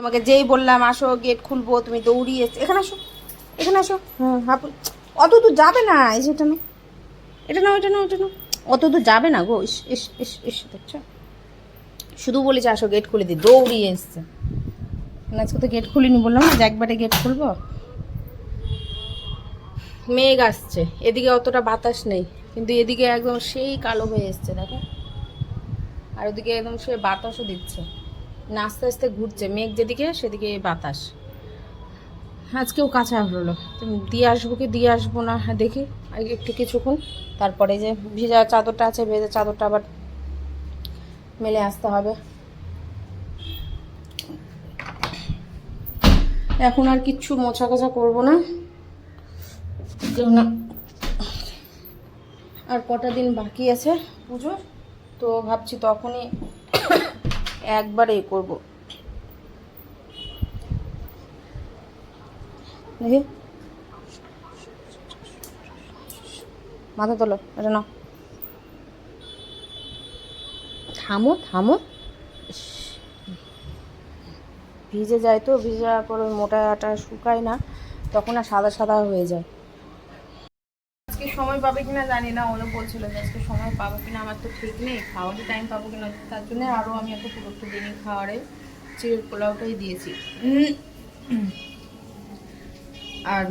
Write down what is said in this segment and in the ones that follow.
তোমাকে যেই বললাম আসো গেট খুলবো তুমি দৌড়িয়ে এসে। এখানে আসো এখানে আসো। হ্যাঁ হাপু অত দূর যাবে না এই যেটা না এটা নাও এটা নাও এটা নাও। অত দূর যাবে না গো ইস ইস ইস ইস দেখছ? শুধু বলেছে আসো গেট খুলে দিই দৌড়িয়ে এসছে। মানে আজকে তো গেট খুলিনি বললাম না যে একবারে গেট খুলবো। মেঘ আসছে এদিকে অতটা বাতাস নেই কিন্তু এদিকে একদম সেই কালো হয়ে এসছে দেখো। আর ওদিকে একদম সে বাতাসও দিচ্ছে। না আস্তে আস্তে ঘুরছে, মেঘ যেদিকে, সেদিকে বাতাস। আজকেও কাঁচা হলো। দিয়ে আসব কি, দিয়ে আসব না হ্যাঁ দেখি। একটু কিছুক্ষণ, তারপরে যে ভেজা চাদরটা আছে, ভেজা চাদরটা আবার মেলে আসতে হবে। এখন আর কিচ্ছু মোছা কাছা করব না। আর কটা দিন বাকি আছে পুজোর, তো ভাবছি তখনই একবারে এ করব। দেখি। মাথা তোলো, এটা নাও। থামো থামো। ভিজে যায় তো, ভিজে যাওয়ার পর মোটাটা শুকায় না, তখন আর সাদা সাদা হয়ে যায়। সময় পাবে কিনা জানি না, ওরা বলছিল যে আজকে সময় পাবো কিনা, আমার তো ঠিক নেই খাওয়ারই টাইম পাবো কিনা, তার জন্য আরও আমি এত পুরোটা দিনই খাওয়ারে চিড়ের পোলাওটাই দিয়েছি। আর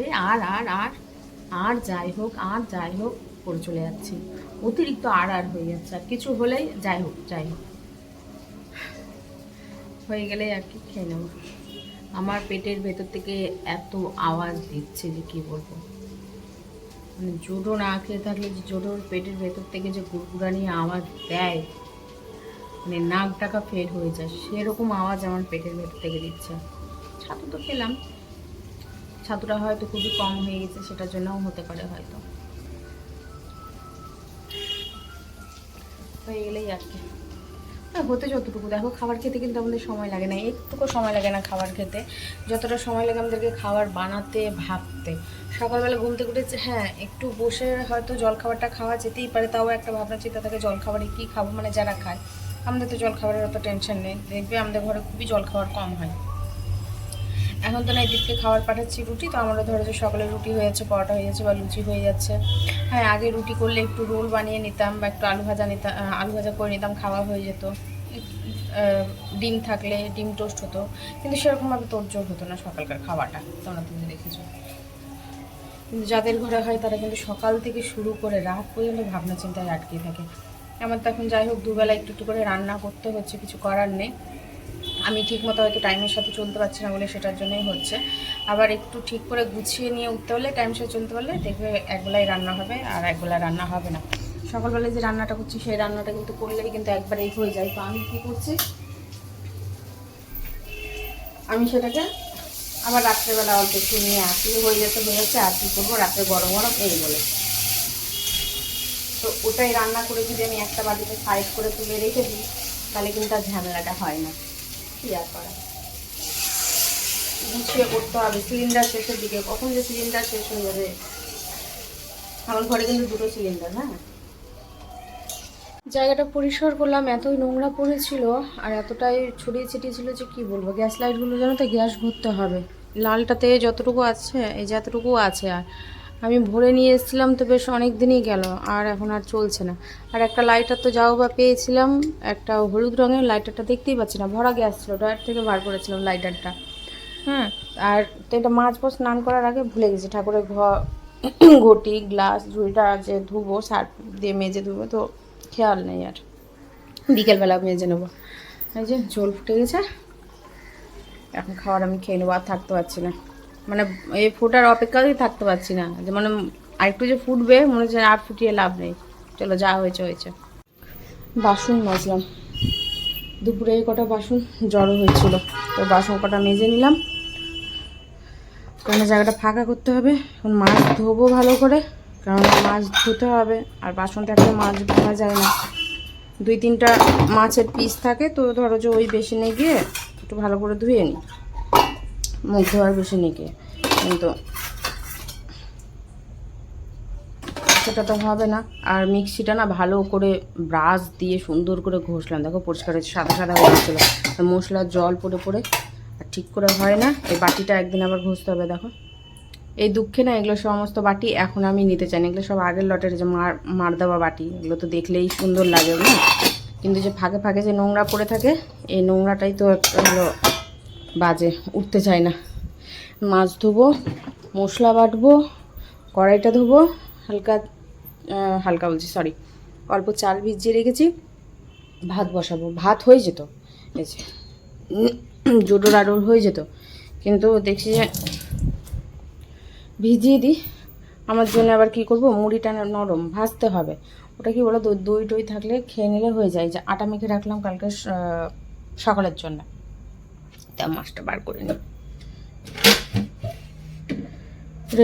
এই আর আর আর আর যাই হোক, আর যাই হোক, করে চলে যাচ্ছি। অতিরিক্ত আর আর হয়ে যাচ্ছে, আর কিছু হলেই যাই হোক যাই হোক। হয়ে গেলেই আর কি খেয়ে নেব। আমার পেটের ভেতর থেকে এত আওয়াজ দিচ্ছে যে কী বলব। মানে জোডো না খেয়ে থাকলে যে জোডোর পেটের ভেতর থেকে যে গুড়গুড়ানি আওয়াজ দেয় মানে নাক ডাকা ফের হয়ে যায়, সেরকম আওয়াজ আমার পেটের ভেতর থেকে দিচ্ছে। ছাতু তো খেলাম। ছাতুটা হয়তো খুবই কম হয়ে গেছে, সেটার জন্যও হতে পারে হয়তো। হয়ে গেলেই আর কি। হ্যাঁ হতে যতটুকু। দেখো, খাবার খেতে কিন্তু আমাদের সময় লাগে না। একটুকু সময় লাগে না খাবার খেতে। যতটা সময় লাগে আমাদেরকে খাবার বানাতে, ভাবতে। সকালবেলা ঘুম থেকে উঠেছে হ্যাঁ একটু বসে হয়তো জলখাবারটা খাওয়া যেতেই পারে, তাও একটা ভাবনা চিন্তা থাকে, জলখাবারে কী খাব? মানে যারা খায়, আমাদের তো জল খাবারের অত টেনশন নেই। দেখবে আমাদের ঘরে খুবই জলখাবার কম হয়। এখন তো না এদিকে খাবার পাঠাচ্ছি রুটি, তো আমারও ধরো যে সকালে রুটি হয়ে যাচ্ছে, পরোটা হয়ে যাচ্ছে বা লুচি হয়ে যাচ্ছে। হ্যাঁ আগে রুটি করলে একটু রোল বানিয়ে নিতাম বা একটু আলু ভাজা নিতাম আলু ভাজা করে নিতাম, খাওয়া হয়ে যেত। ডিম থাকলে ডিম টোস্ট হতো, কিন্তু সেরকমভাবে তোরজোর হতো না সকালকার খাওয়াটা তোমরা তুমি দেখেছ। কিন্তু যাদের ঘরে হয়, তারা কিন্তু সকাল থেকে শুরু করে রাত পর্যন্ত ভাবনা চিন্তায় আটকে থাকে। আমার তো এখন যাই হোক, দুবেলা একটু একটু করে রান্না করতে হচ্ছে, কিছু করার নেই। আমি ঠিক মতো হয়তো টাইমের সাথে চলতে পারছি না বলে সেটার জন্যই হচ্ছে। আবার একটু ঠিক করে গুছিয়ে নিয়ে উঠতে হলে টাইমের সাথে চলতে পারলে দেখবে একবেলায় রান্না হবে আর একবেলা রান্না হবে না। সকালবেলায় যে রান্নাটা করছি সেই রান্নাটা কিন্তু করলেই কিন্তু একবারেই হয়ে যায়। তো আমি কী করছি? আমি সেটাকে আবার রাত্রেবেলা অল্প একটু নিয়ে আসি। হয়ে যেতে হয়ে যাচ্ছে আর কী করব? রাত্রে গরম গরম এই বলে। তো ওটাই রান্না করে যদি আমি একটা বাটিতে সাইড করে তুলে রেখে দিই, তাহলে কিন্তু আর ঝামেলাটা হয় না। কি আর করা গুছিয়ে করতে হবে সিলিন্ডার শেষের দিকে কখন যে সিলিন্ডার শেষ হয়ে যাবে? আমার ঘরে কিন্তু দুটো সিলিন্ডার হ্যাঁ? জায়গাটা পরিষ্কার করলাম, এতই নোংরা পড়েছিল আর এতটাই ছড়িয়ে ছিটিয়ে ছিল যে কি বলব গ্যাস লাইটগুলো যেন তো গ্যাস ভরতে হবে। লালটাতে যতটুকু আছে, এই যতটুকু আছে আর। আমি ভরে নিয়ে এসেছিলাম তো বেশ অনেক দিনই গেল, আর এখন আর চলছে না। আর একটা লাইটার তো যাও বা পেয়েছিলাম, একটা হলুদ রঙের লাইটারটা দেখতেই পাচ্ছি না, ভরা গ্যাস ছিল ডয়ার থেকে বার করেছিলাম লাইটারটা হ্যাঁ আর তো এটা মাছ পর স্নান করার আগে ভুলে গেছি, ঠাকুরের ঘর ঘটি গ্লাস ঝুড়িটা যে ধুবো, সার দিয়ে মেজে ধুবো, তো খেয়াল নেই আর। বিকেলবেলা মেজে নেব। এই যে ঝোল ফুটে গেছে, এখন খাবার আমি খেয়ে নেব, আর থাকতে পারছি না। মানে এই ফুটার অপেক্ষাতেই থাকতে পারছি না। যে মানে আরেকটু যে ফুটবে, মনে হচ্ছে আর ফুটিয়ে লাভ নেই। চলো, যা হয়েছে হয়েছে। বাসন মাজলাম। দুপুরে এই কটা বাসন জড়ো হয়েছিল। তো বাসন কটা মেজে নিলাম। কারণ জায়গাটা ফাঁকা করতে হবে। এখন মাছ ধোবো ভালো করে। কারণ মাছ ধুতে হবে। আর বাসনটা একটা মাছ ভাঙা যায় না। দুই তিনটা মাছের পিস থাকে। তো ধরো যে ওই বেসিনে গিয়ে একটু ভালো করে ধুয়ে নিই। মুখ ধোয়ার গিয়ে কিন্তু সেটা তো হবে না। আর মিক্সিটা না ভালো করে ব্রাশ দিয়ে সুন্দর করে ঘষলাম। দেখো পরিষ্কার সাদা সাদা হয়ে গেছিল। মশলার জল পড়ে পড়ে, আর ঠিক করে হয় না। এই বাটিটা একদিন আবার ঘষতে হবে, দেখো। এই দুঃখে না এগুলো সমস্ত বাটি এখন আমি নিতে চাই না। এগুলো সব আগের লটের যে মার মার দেওয়া বাটি, এগুলো তো দেখলেই সুন্দর লাগে, না? কিন্তু যে ফাঁকে ফাঁকে যে নোংরা পড়ে থাকে, এই নোংরাটাই তো একটা হলো বাজে, উঠতে চায় না। মাছ ধোবো, মশলা বাটবো, কড়াইটা ধোবো, হালকা হালকা বলছি সরি অল্প চাল ভিজিয়ে রেখেছি, ভাত বসাবো। ভাত হয়ে যেত, এই যে জোডোর আডোর হয়ে যেত, কিন্তু দেখছি যে ভিজিয়ে দিই। আমার জন্য আবার কি করব? মুড়িটা নরম, ভাজতে হবে। ওটা কি বলো দই টই থাকলে খেয়ে নিলে হয়ে যায়। যে আটা মেখে রাখলাম কালকে সকালের জন্য। মাছটা বার করে নিই।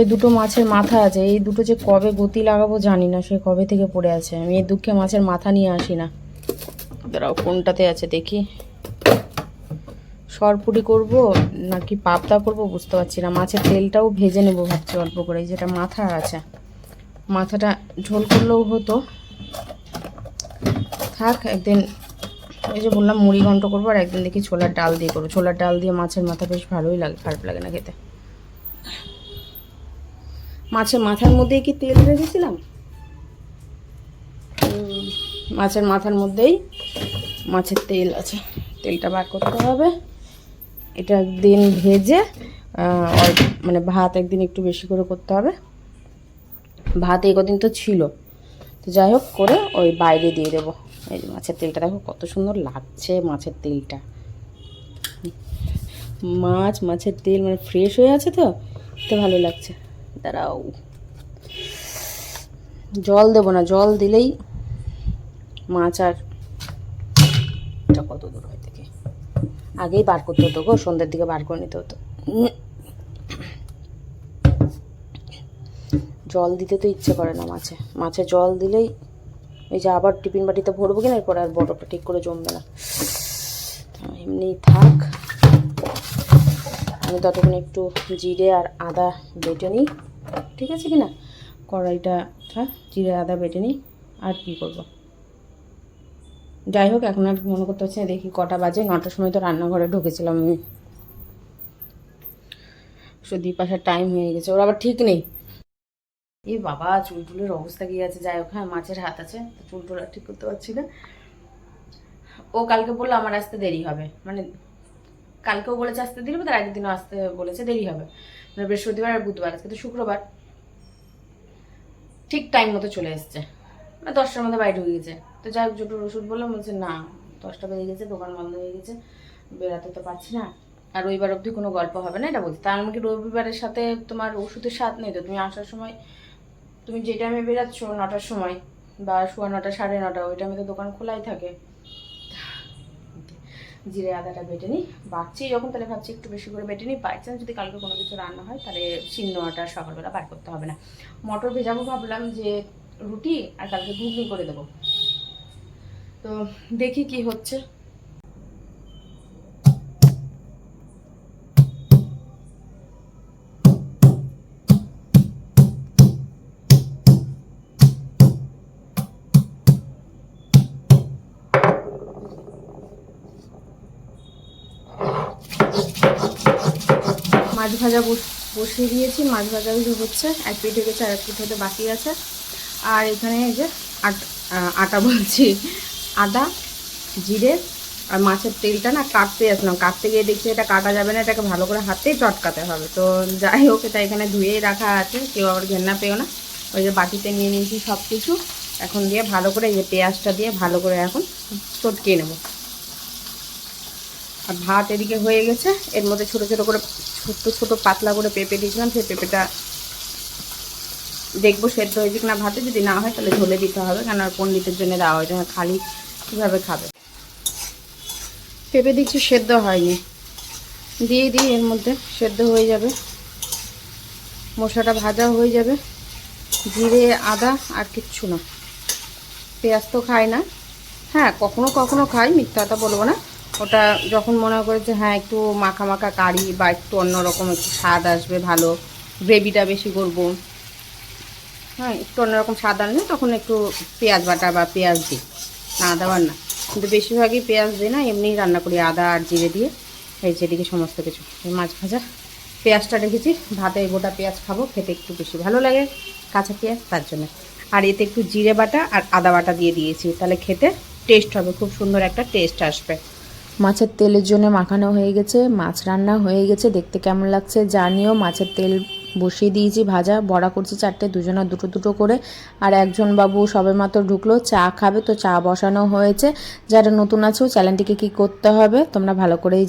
এই দুটো মাছের মাথা আছে, এই দুটো যে কবে গতি লাগাবো জানি না, সে কবে থেকে পড়ে আছে। আমি এই দুঃখে মাছের মাথা নিয়ে আসি না। দাঁড়াও, কোনটাতে আছে দেখি। সরপুরি করব নাকি পাবদা করব বুঝতে পারছি না। মাছের তেলটাও ভেজে নেব ভাবছি অল্প করে যেটা মাথা আছে। মাথাটা ঝোল করলেও হতো। থাক, একদিন এই যে বললাম মুড়ি ঘন্ট করব আর একদিন দেখি ছোলার ডাল দিয়ে করব। ছোলার ডাল দিয়ে মাছের মাথা বেশ ভালোই লাগে খারাপ লাগে না খেতে। মাছের মাথার মধ্যেই কি তেল রেখেছিলাম মাছের মাথার মধ্যেই মাছের তেল আছে। তেলটা বার করতে হবে। এটা একদিন ভেজে মানে ভাত একদিন একটু বেশি করে করতে হবে। ভাত এই কদিন তো ছিল। তো যাই হোক, করে ওই বাইরে দিয়ে দেবো। এই মাছের তেলটা দেখো, কত সুন্দর লাগছে মাছের তেলটা। মাছ, মাছের তেল মানে ফ্রেশ হয়ে আছে তো? তো ভালো লাগছে। দাঁড়াও। জল দেবো না, জল দিলেই মাছ আর এটা কত দূর হয় থেকে? আগেই বার করতে হতো গো, সন্ধ্যের দিকে বার করে নিতে হতো। জল দিতে তো ইচ্ছে করে না মাছে। মাছে জল দিলেই এই যে আবার টিফিন বাটিতে ভরবো কিনা, এরপর আর বরফটা ঠিক করে জমবে না। এমনি থাক। আমি ততক্ষণ একটু জিরে আর আদা বেটে নিই। ঠিক আছে কি না কড়াইটা থাক জিরে, আদা বেটে নিই। আর কি করব? যাই হোক, এখন আর মনে করতে না, দেখি কটা বাজে। নটার সময় তো রান্নাঘরে ঢুকেছিলাম আমি। সুদীপ আসার টাইম হয়ে গেছে। ওর আবার ঠিক নেই। এই বাবা, চুল টুলের অবস্থা কি আছে? যাই হোক হ্যাঁ মাছের হাত আছে, তো চুল টুল ঠিক করতে পারছি না। ও কালকে বলল আমার আসতে দেরি হবে। মানে কালকেও বলেছে আসতে দেরি হবে, তার আগের দিনও আসতে বলেছে দেরি হবে। মানে বৃহস্পতিবার আর বুধবার, আজকে তো শুক্রবার। ঠিক টাইম মতো চলে এসছে। মানে দশটার মধ্যে বাইরে ঢুকে গেছে। তো যাই হোক, জোটোর ওষুধ বললাম, বলছে না, দশটা বেজে গেছে, দোকান বন্ধ হয়ে গেছে, বেরাতে তো পারছি না। আর রবিবার অবধি কোনো গল্প হবে না, এটা বলছি। তার মানে রবিবারের সাথে তোমার ওষুধের স্বাদ নেই তো? তুমি আসার সময় তুমি যে টাইমে বেরাচ্ছ, নটার সময়, বা সোয়া নটা, সাড়ে নটা, ওই টাইমে তো দোকান খোলাই থাকে। জিরে আদাটা বেটে নিই বাচ্চি যখন তাহলে ভাবছি একটু বেশি করে বেটে নিই বাই চান্স যদি কালকে কোনো কিছু রান্না হয়, তাহলে শিন্নটা সকালবেলা বার করতে হবে না। মটর ভেজাবো ভাবলাম যে রুটি, আর কালকে ঘুগনি করে দেবো। তো দেখি কি হচ্ছে। মাছ ভাজা বস- বসিয়ে দিয়েছি। মাছ ভাজা কিছু হচ্ছে এক পিঠ হয়ে গেছে আর এক পিঠ হতে বাকি আছে। আর এখানে এই যে আট- আটা বলছি। আদা, জিরে আর মাছের তেলটা না কাটতে আসলাম। কাটতে গিয়ে দেখছি এটা কাটা যাবে না, এটাকে ভালো করে হাতেই চটকাতে হবে। তো যাই হোক, এটা এখানে ধুয়েই রাখা আছে। কেউ আবার ঘেন্না পেও না। ওই যে বাটিতে নিয়ে নিয়েছি সব কিছু এখন দিয়ে ভালো করে এই যে পেঁয়াজটা দিয়ে ভালো করে এখন চটকিয়ে নেব। আর ভাত এদিকে হয়ে গেছে। এর মধ্যে ছোট ছোট করে ছোট্ট ছোট পাতলা করে পেঁপে দিয়েছিলাম, সেই পেঁপেটা দেখব সেদ্ধ হয়েছে কিনা ভাতে, যদি না হয় তাহলে ঝোলে দিতে হবে কেন আর পণ্ডিতের জন্য দেওয়া হয়েছে খালি কীভাবে খাবে। পেঁপে দিচ্ছি, সেদ্ধ হয়নি। দিয়ে দিই, এর মধ্যে সেদ্ধ হয়ে যাবে। মশলাটা ভাজা হয়ে যাবে। জিরে, আদা আর কিচ্ছু না। পেঁয়াজ তো খাই না। হ্যাঁ কখনো কখনো খাই, মিথ্যা কথা বলব না। ওটা যখন মনে করে যে হ্যাঁ একটু মাখা মাখা কারি বা একটু অন্যরকম একটু স্বাদ আসবে, ভালো, গ্রেভিটা বেশি করব। হ্যাঁ একটু অন্যরকম স্বাদ আনলে তখন একটু পেঁয়াজ বাটা বা পেঁয়াজ দিই। না আদা না। কিন্তু বেশিরভাগই পেঁয়াজ দিই না, এমনিই রান্না করি আদা আর জিরে দিয়ে। এই যেদিকে সমস্ত কিছু। মাছ ভাজা। পেঁয়াজটা রেখেছি। ভাতে গোটা পেঁয়াজ খাব, খেতে একটু বেশি ভালো লাগে কাঁচা পেঁয়াজ, তার জন্য। আর এতে একটু জিরে বাটা আর আদা বাটা দিয়ে দিয়েছি। তাহলে খেতে টেস্ট হবে, খুব সুন্দর একটা টেস্ট আসবে। মাছের তেলের জন্য মাখানো হয়ে গেছে, মাছ রান্না হয়ে গেছে, দেখতে কেমন লাগছে জানিও। মাছের তেল বসিয়ে দিয়েছি ভাজা, বড়া করছি চারটে, দুজনা দুটো দুটো করে। আর একজন বাবু সবে মাত্র ঢুকলো, চা খাবে, তো চা বসানো হয়েছে। যারা নতুন আছো, চ্যানেলটিকে কি করতে হবে, তোমরা ভালো করেই